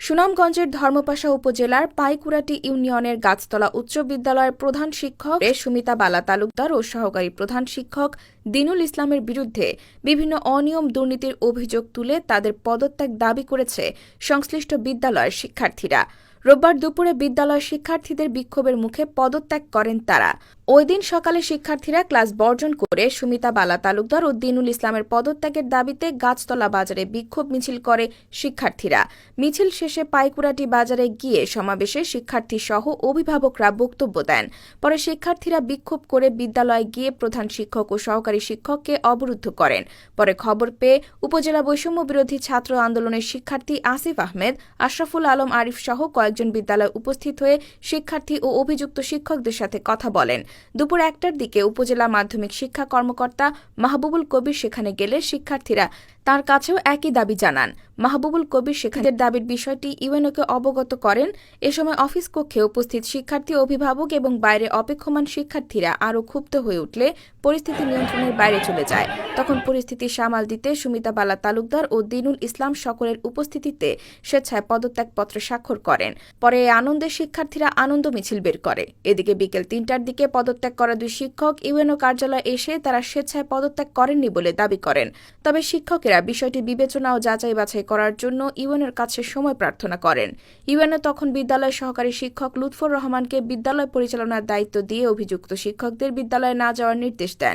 সুনামগঞ্জের ধর্মপাশা উপজেলার পাইকুরাটি ইউনিয়নের গাছতলা উচ্চ বিদ্যালয়ের প্রধান শিক্ষক এ সুমিতা বালা তালুকদার ও সহকারী প্রধান শিক্ষক দিনুল ইসলামের বিরুদ্ধে বিভিন্ন অনিয়ম দুর্নীতির অভিযোগ তুলে তাদের পদত্যাগ দাবি করেছে সংশ্লিষ্ট বিদ্যালয়ের শিক্ষার্থীরা। রোববার দুপুরে বিদ্যালয় শিক্ষার্থীদের বিক্ষোভের মুখে পদত্যাগ করেন তারা। ওই দিন সকালে শিক্ষার্থীরা ক্লাস বর্জন করে সুমিতা বালা, তালুকদার ও দিনুল ইসলামের পদত্যাগের দাবিতে গাছতলা বাজারে বিক্ষোভ মিছিল করে শিক্ষার্থীরা। মিছিল শেষে পাইকুরাটি বাজারে গিয়ে সমাবেশে শিক্ষার্থী সহ অভিভাবকরা বক্তব্য দেন। পরে শিক্ষার্থীরা বিক্ষোভ করে বিদ্যালয়ে গিয়ে প্রধান শিক্ষক ও সহকারী শিক্ষককে অবরুদ্ধ করেন। পরে খবর পেয়ে উপজেলা বৈষম্য বিরোধী ছাত্র আন্দোলনের শিক্ষার্থী আসিফ আহমেদ, আশরাফুল আলম আরিফ সহ কয়েকজন বিদ্যালয়ে উপস্থিত হয়ে শিক্ষার্থী ও অভিযুক্ত শিক্ষকদের সাথে কথা বলেন। দুপুর একটার দিকে উপজেলা মাধ্যমিক শিক্ষা কর্মকর্তা মাহবুবুল কবির সেখানে গেলে শিক্ষার্থীরা তার কাছেও একই দাবি জানান। মাহবুবুল কবির সেখানের দাবির বিষয়টি ইউএনওকে অবগত করেন। এ সময় অফিস কক্ষে উপস্থিত শিক্ষার্থী, অভিভাবক এবং বাইরে অপেক্ষমান শিক্ষার্থীরা আরও ক্ষুব্ধ হয়ে উঠলে পরিস্থিতি নিয়ন্ত্রণের বাইরে চলে যায়। তখন পরিস্থিতি সামাল দিতে সুমিতা বালা তালুকদার ও দিনুল ইসলাম সকলের উপস্থিতিতে স্বেচ্ছায় পদত্যাগপত্র স্বাক্ষর করেন। পরে আনন্দের শিক্ষার্থীরা আনন্দ মিছিল বের করে। এদিকে বিকেল তিনটার দিকে পদত্যাগ করা দুই শিক্ষক ইউএনও কার্যালয়ে এসে তারা স্বেচ্ছায় পদত্যাগ করেননি বলে দাবি করেন। তবে শিক্ষকেরা বিষয়টি বিবেচনা ও যাচাই বাছাই করার জন্য ইউএনের কাছে সময় প্রার্থনা করেন। ইউএনও তখন বিদ্যালয় সহকারী শিক্ষক লুৎফর রহমানকে বিদ্যালয় পরিচালনার দায়িত্ব দিয়ে অভিযুক্ত শিক্ষকদের বিদ্যালয়ে না যাওয়ার নির্দেশ দেন।